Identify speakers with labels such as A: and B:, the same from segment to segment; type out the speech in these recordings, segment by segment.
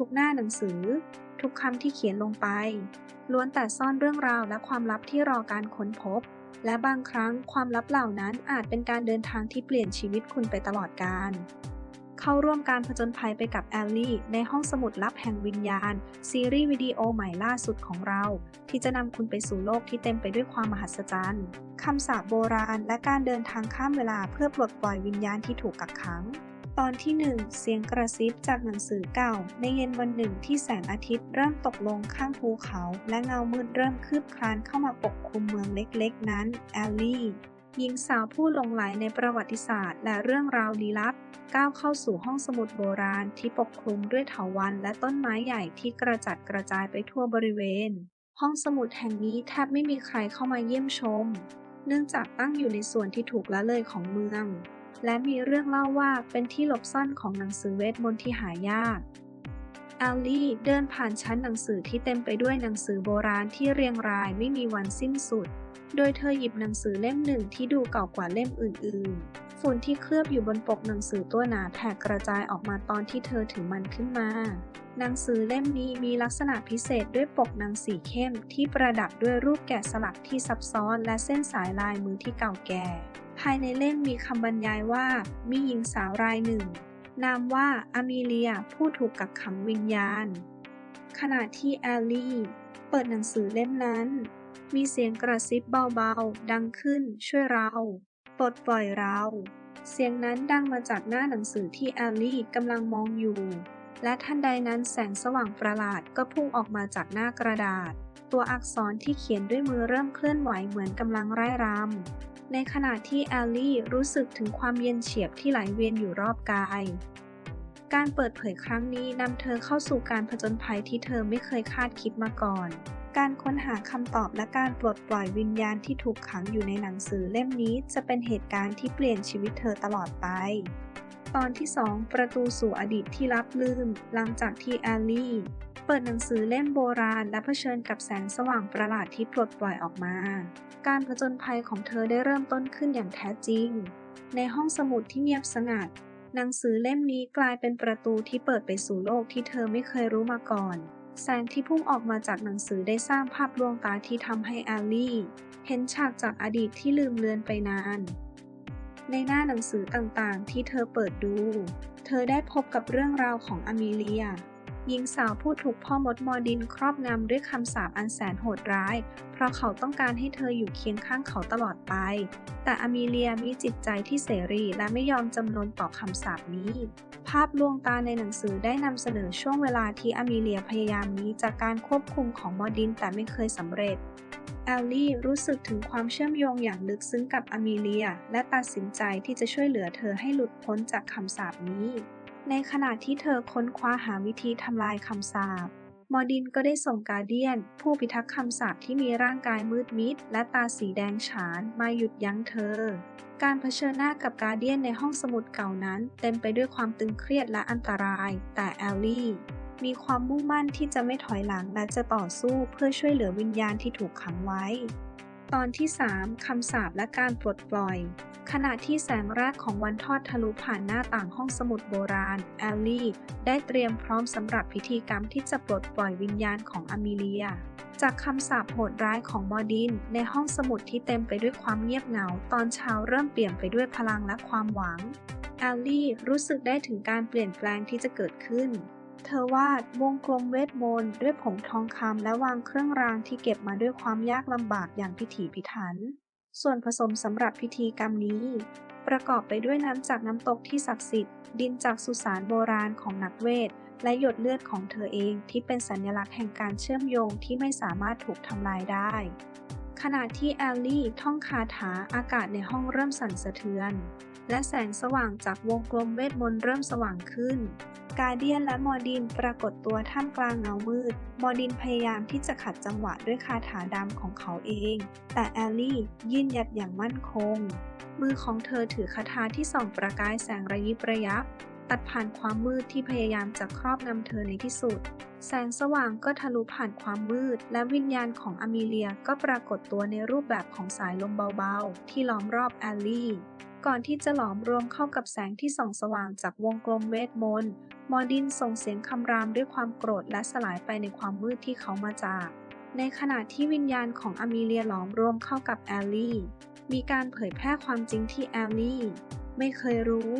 A: ทุกหน้าหนังสือ ทุกคำที่เขียนลงไป ล้วนแต่ซ่อนเรื่องราวและความลับที่รอการค้นพบ และบางครั้งความลับเหล่านั้นอาจเป็นการเดินทางที่เปลี่ยนชีวิตคุณไปตลอดกาลเข้าร่วมการผจญภัยไปกับแอลลี่ ในห้องสมุดลับแห่งวิญญาณ ซีรีส์วิดีโอใหม่ล่าสุดของเรา ที่จะนำคุณไปสู่โลกที่เต็มไปด้วยความมหัศจรรย์คำสาปโบราณ และการเดินทางข้ามเวลาเพื่อปลดปล่อยวิญญาณที่ถูกกักขัง ตอนที่ 1 เสียงกระซิบจากหนังสือเก่า ในเย็นวันหนึ่งที่แสงอาทิตย์เริ่มตกลงข้างภูเขา และเงามืดเริ่มคืบคลานเข้ามาปกคลุมเมืองเล็กๆ นั้น แอลลี่หญิงสาวผู้หลงไหลในประวัติศาสตร์ และเรื่องราวลี้ลับ ก้าวเข้าสู่ห้องสมุดโบราณที่ปกคลุมด้วยเถาวัลย์และต้นไม้ใหญ่ที่กระจัดกระจายไปทั่วบริเวณ ห้องสมุดแห่งนี้แทบไม่มีใครเข้ามาเยี่ยมชม เนื่องจากตั้งอยู่ในส่วนที่ถูกละเลยของเมือง และมีเรื่องเล่าว่าเป็นที่หลบซ่อนของหนังสือเวทมนต์ที่หายากแอลลี่เดินผ่านชั้นหนังสือที่เต็มไปด้วยหนังสือโบราณที่เรียงรายไม่มีวันสิ้นสุด โดยเธอหยิบหนังสือเล่มหนึ่งที่ดูเก่ากว่าเล่มอื่นๆ ฝุ่นที่เคลือบอยู่บนปกหนังสือตัวหนาแผ่กระจายออกมาตอนที่เธอถือมันขึ้นมา หนังสือเล่มนี้มีลักษณะพิเศษด้วยปกหนังสีเข้มที่ประดับด้วยรูปแกะสลักที่ซับซ้อนและเส้นสายลายมือที่เก่าแก่ ภายในเล่มมีคำบรรยายว่า มีหญิงสาวรายหนึ่ง นามว่าอเมเลียผู้ถูกกักขังวิญญาณ ขณะที่แอลลี่ เปิดหนังสือเล่มนั้น มีเสียงกระซิบเบาๆ ดังขึ้นช่วยเรา ปลดปล่อยเรา เสียงนั้นดังมาจากหน้าหนังสือที่แอลลี่กำลังมองอยู่ และทันใดนั้นแสงสว่างประหลาดก็พุ่งออกมาจากหน้ากระดาษ ตัวอักษรที่เขียนด้วยมือเริ่มเคลื่อนไหวเหมือนกำลังไร้รำ ในขณะที่แอลลี่รู้สึกถึงความเย็นเฉียบที่ไหลเวียนอยู่รอบกาย การเปิดเผยครั้งนี้นำเธอเข้าสู่การผจญภัยที่เธอไม่เคยคาดคิดมาก่อน การค้นหาคำตอบและการปลดปล่อยวิญญาณที่ถูกขังอยู่ในหนังสือเล่มนี้จะเป็นเหตุการณ์ที่เปลี่ยนชีวิตเธอตลอดไป ตอนที่ 2 ประตูสู่อดีตที่ลับลืม หลังจากที่แอลลี่ เปิดหนังสือเล่มโบราณและเผชิญกับแสงสว่างประหลาดที่ปลดปล่อยออกมา การผจญภัยของเธอได้เริ่มต้นขึ้นอย่างแท้จริง ในห้องสมุดที่เงียบสงัด หนังสือเล่มนี้กลายเป็นประตูที่เปิดไปสู่โลกที่เธอไม่เคยรู้มาก่อน แสงที่พุ่งออกมาจากหนังสือได้สร้างภาพลวงตาที่ทำให้อาลี่ เห็นฉากจากอดีตที่ลืมเลือนไปนาน ในหน้าหนังสือต่างๆ ที่เธอเปิดดู เธอได้พบกับเรื่องราวของอเมเลีย หญิงสาวผู้ถูกพ่อมดมอดินครอบงำด้วยคำสาปอันแสนโหดร้าย เพราะเขาต้องการให้เธออยู่เคียงข้างเขาตลอดไป แต่อเมเลียมีจิตใจที่เสรีและไม่ยอมจำนนต่อคำสาปนี้ ภาพลวงตาในหนังสือได้นำเสนอช่วงเวลาที่อเมเลียพยายามนี้จากการควบคุมของมอดินแต่ไม่เคยสำเร็จแอลลี่รู้สึกถึงความเชื่อมโยงอย่างลึกซึ้งกับอเมเลีย และตัดสินใจที่จะช่วยเหลือเธอให้หลุดพ้นจากคำสาปนี้ ในขณะที่เธอค้นคว้าหาวิธีทำลายคำสาปมอดินก็ได้ส่งกาเดียน ผู้พิทักษ์คำสาปที่มีร่างกายมืดมิด และตาสีแดงฉานมาหยุดยั้งเธอ การเผชิญหน้ากับกาเดียนในห้องสมุดเก่านั้น เต็มไปด้วยความตึงเครียดและอันตราย แต่แอลลี่ มีความมุ่งมั่นที่จะไม่ถอยหลังและจะต่อสู้เพื่อช่วยเหลือวิญญาณที่ถูกขังไว้ ตอนที่ 3 คำสาปและการปลดปล่อย ขณะที่แสงแรกของวันทอดทะลุผ่านหน้าต่างห้องสมุดโบราณ แอลลี่ ได้เตรียมพร้อมสำหรับพิธีกรรมที่จะปลดปล่อยวิญญาณของอมิเลีย จากคำสาปโหดร้ายของมอดิน ในห้องสมุดที่เต็มไปด้วยความเงียบเหงา ตอนเช้าเริ่มเปลี่ยนไปด้วยพลังและความหวัง แอลลี่รู้สึกได้ถึงการเปลี่ยนแปลงที่จะเกิดขึ้น เธอวาดวงกลมเวทมนต์ด้วยผงทองคำและวางเครื่องรางที่เก็บมาด้วยความยากลำบากอย่างพิถีพิถัน ส่วนผสมสำหรับพิธีกรรมนี้ ประกอบไปด้วยน้ำจากน้ำตกที่ศักดิ์สิทธิ์ ดินจากสุสานโบราณของนักเวท และหยดเลือดของเธอเองที่เป็นสัญลักษณ์แห่งการเชื่อมโยงที่ไม่สามารถถูกทำลายได้ ขณะที่แอลลี่ท่องคาถาอากาศในห้องเริ่มสั่นสะเทือน และแสงสว่างจากวงกลมเวทมนต์เริ่มสว่างขึ้น กาเดียนและมอดินปรากฏตัวท่ามกลางเงามืด มอดินพยายามที่จะขัดจังหวะด้วยคาถาดำของเขาเอง แต่แอลลี่ยืนหยัดอย่างมั่นคง มือของเธอถือคาถาที่ส่องประกายแสงระยิบระยับ ตัดผ่านความมืดที่พยายามจะครอบงำเธอในที่สุด แสงสว่างก็ทะลุผ่านความมืด และวิญญาณของอเมเลียก็ปรากฏตัวในรูปแบบของสายลมเบาๆ ที่ล้อมรอบแอลลี่ ก่อนที่จะหลอมรวมเข้ากับแสงที่ส่องสว่างจากวงกลมเวทมนต์ มอดินส่งเสียงคำรามด้วยความโกรธและสลายไปในความมืดที่เขามาจาก ในขณะที่วิญญาณของอเมเลียหลอมรวมเข้ากับแอลลี่ มีการเผยแพร่ความจริงที่แอลลี่ ไม่เคยรู้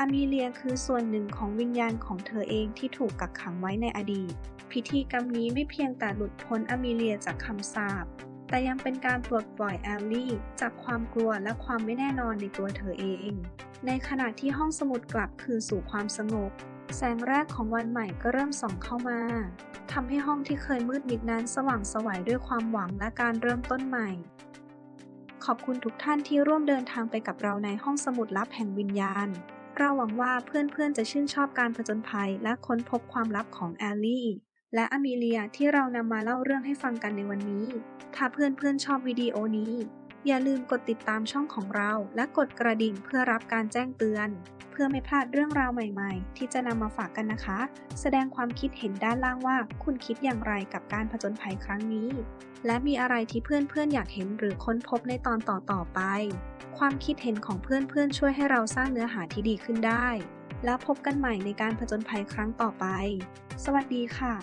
A: อมิเลียคือส่วนหนึ่งของวิญญาณของเธอเองที่ถูกกักขังไว้ในอดีต พิธีกรรมนี้ไม่เพียงแต่หลุดพ้นอมิเลียจากคำสาป แต่ยังเป็นการปลดปล่อยแอลลี่จากความกลัวและความไม่แน่นอนในตัวเธอเอง ในขณะที่ห้องสมุดกลับคืนสู่ความสงบ แสงแรกของวันใหม่ก็เริ่มส่องเข้ามาทำให้ห้องที่เคยมืดมิดนั้นสว่างไสวัยด้วยความหวังและการเริ่มต้นใหม่ ขอบคุณทุกท่านที่ร่วมเดินทางไปกับเราในห้องสมุดลับแห่งวิญญาณ เราหวังว่าเพื่อนๆจะชื่นชอบการผจญภัยและค้นพบความลับของแอลลี่และอเมเลียที่เรานำมาเล่าเรื่องให้ฟังกันในวันนี้ ถ้าเพื่อนๆชอบวิดีโอนี้ อย่าลืมกดติดตามช่องของเรา และกดกระดิ่งเพื่อรับการแจ้งเตือน เพื่อไม่พลาดเรื่องราวใหม่ๆ ที่จะนำมาฝากกันนะคะ แสดงความคิดเห็นด้านล่างว่า คุณคิดอย่างไรกับการผจญภัยครั้งนี้ และมีอะไรที่เพื่อนๆอยากเห็นหรือค้นพบในตอนต่อๆไป ความคิดเห็นของเพื่อนๆช่วยให้เราสร้างเนื้อหาที่ดีขึ้นได้ แล้วพบกันใหม่ในการผจญภัยครั้งต่อไป สวัสดีค่ะ